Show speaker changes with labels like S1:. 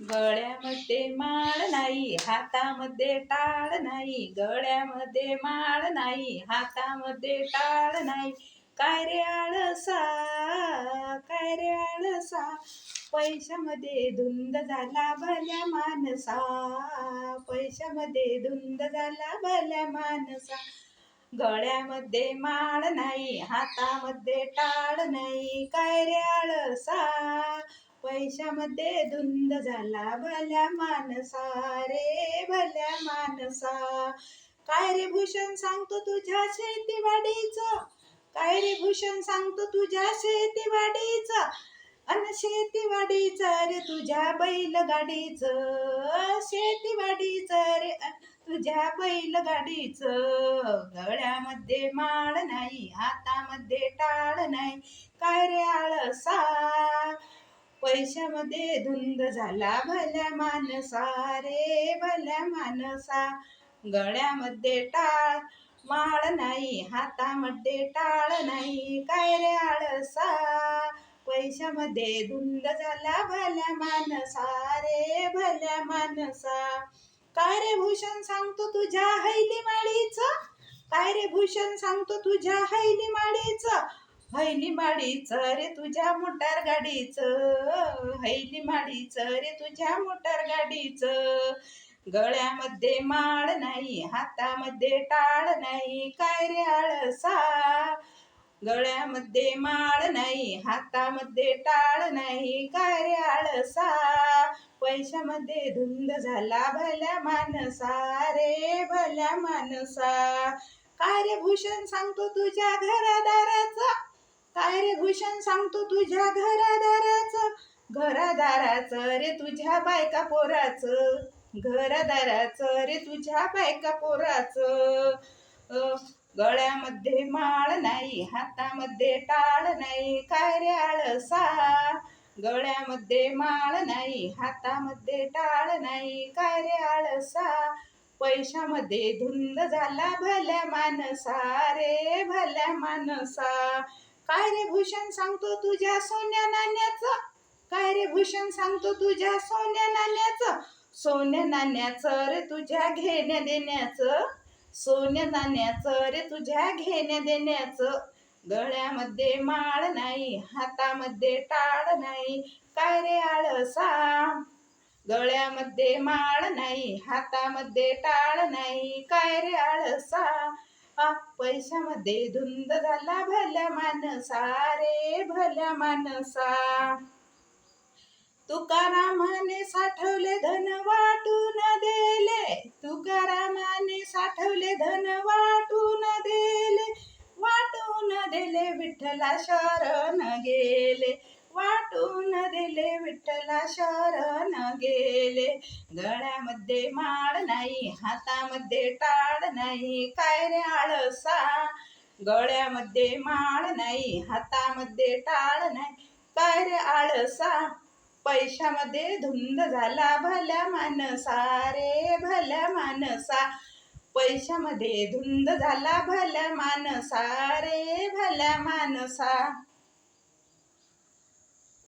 S1: गळ्यामध्ये माळ नाही हातामध्ये टाळ नाही. गळ्यामध्ये माळ नाही हातामध्ये टाळ नाही. काय रे आळसा काय रे आळसा? पैशामध्ये धुंद झाला भल्या मानसा. पैशामध्ये धुंद झाला भल्या मानसा. गळ्यामध्ये माळ नाही हातामध्ये टाळ नाही. काय रे आळसा? पैशामध्ये धुंद झाला भल्या मानसा रे भल्या मानसा. काय रे भूषण सांगतो तुझ्या शेतीवाडीचं. काय रे भूषण सांगतो तुझ्या शेतीवाडीचं. अन शेतीवाडीचं रे तुझ्या बैलगाडीचं. शेतीवाडीचं रे तुझ्या बैलगाडीचं. गळ्यामध्ये माळ नाही हातामध्ये टाळ नाही. काय रे आळसा? पैशामध्ये धुंद झाला भल्या मानसा रे भल्या मानसा. गळ्यामध्ये टाळ माळ नाही हातामध्ये टाळ नाही. काय रे आळसा? पैशामध्ये धुंद झाला भल्या मानसा रे भल्या मानसा. काय रे भूषण सांगतो तुझ्या हैली माळीच? काय रे भूषण सांगतो तुझ्या हैली माळीच? हैली माडीच रे तुझ्या मोटार गाडीचं. हैली माडीच रे तुझ्या मोटार गाडीचं. गळ्यामध्ये माळ नाही हातामध्ये टाळ नाही काय रे आळसा? गळ्यामध्ये माळ नाही हातामध्ये टाळ नाही काय रे आळसा? पैशामध्ये धुंद झाला भल्या मानसा रे भल्या मानसा. काय रे भूषण सांगतो तुझ्या घरादाराचा? काय रे भूषण सांगतो तुझ्या घरादाराचं? घरादाराचं रे तुझ्या बायका पोराचं. घरादाराचं रे तुझ्या बायका पोराचं. गळ्यामध्ये माळ नाही हातामध्ये टाळ नाही काय रे आळसा? गळ्यामध्ये माळ नाही हातामध्ये टाळ नाही काय रे आळसा? पैशामध्ये धुंद झाला भल्या मानसा रे भल्या मानसा. काय रे भूषण सांगतो तुझ्या सोन्या नाण्याचं? काय रे भूषण सांगतो तुझ्या सोन्या नाण्याचं? सोन्या नाण्याचं रे तुझ्या घेण्या देण्याचं. सोन्या नाण्याचं रे तुझ्या घेण्या देण्याचं. गळ्यामध्ये माळ नाही हातामध्ये टाळ नाही. काय रे आळसा? गळ्यामध्ये माळ नाही हातामध्ये टाळ नाही. काय रे आळसा? पैशामध्ये धुंद झाला भल्या मानसा रे भल्या मानसा तुकारामाने साठवले धन वाटून दिले. तुकारामाने साठवले धन वाटून दिले. वाटून दिले विठ्ठला शरण गेले. वाटून दिले विठ्ठला शरण गेले. गळ्यामध्ये माळ नाही हातामध्ये टाळ नाही काय रे आळसा? गळ्यामध्ये माळ नाही हातामध्ये टाळ नाही काय रे आळसा? पैशामध्ये धुंद झाला भल्या मानसा रे भल्या मानसा. पैशामध्ये धुंद झाला भल्या मानसा रे भल्या मानसा.